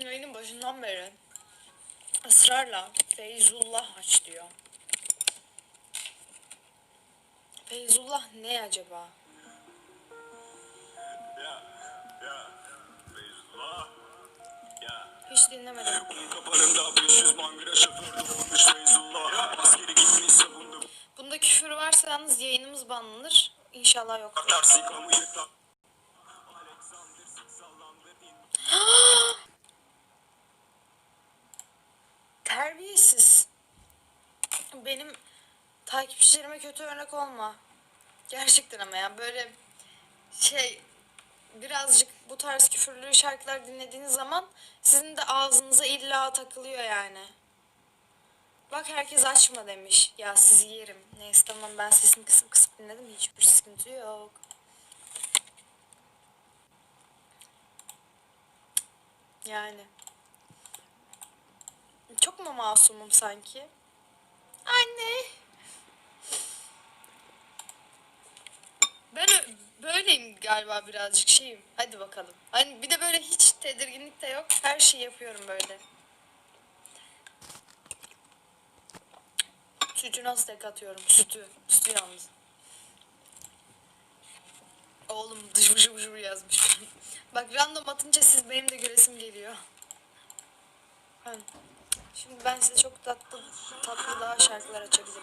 Yayının başından beri ısrarla Feyzullah aç diyor. Feyzullah ne acaba? Ya, ya, Feyzullah. Ya, Hiç dinlemedim. kapanında 500 mangara şoförde vurmuş Feyzullah. Askeri gitmiş savundu. Bunda küfür varsa yalnız yayınımız banlanır. İnşallah yok. Tersi kamu yıkla. Alexander sık sallandı Benim takipçilerime kötü örnek olma. Gerçekten ama ya böyle şey birazcık bu tarz küfürlü şarkılar dinlediğiniz zaman sizin de ağzınıza illa takılıyor yani. Bak herkes açma demiş. Ya sizi yerim. Neyse tamam ben sesini kısıp kısıp dinledim. Hiçbir sıkıntı yok. Yani. Çok mu masumum sanki? Anne. Ben böyleyim galiba birazcık şeyim. Hadi bakalım. Hani bir de böyle hiç tedirginlik de yok. Her şeyi yapıyorum böyle. Sütü nasıl tek atıyorum? Sütü. Sütü yalnız. Oğlum dış vıcı vıcı yazmış. Bak random atınca siz benim de göresim geliyor. Ha. Şimdi ben size çok tatlı tatlı daha şarkılar açabilirim.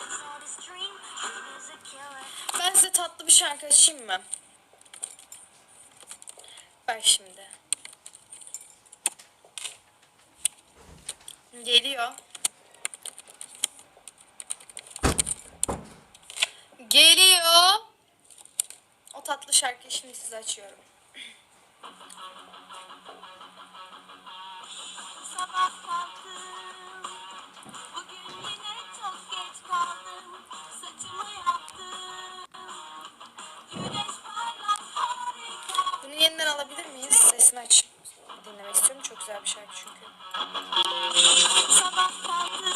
Ben size tatlı bir şarkı açayım mı? Bak şimdi. Geliyor. Geliyor. O tatlı şarkıyı şimdi size açıyorum. Sabah kalktım, bugün yine çok geç kaldım. Saçımı yaptım, güneş parlak harika. Bunu yeniden alabilir miyiz? Sesini açıp dinlemek istiyorum. Çok güzel bir şarkı çünkü. Sabah kalktım,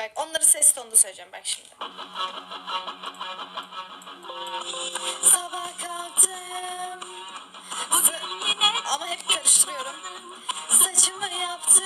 Bak onları ses tonunda söyleyeceğim bak şimdi. Sabah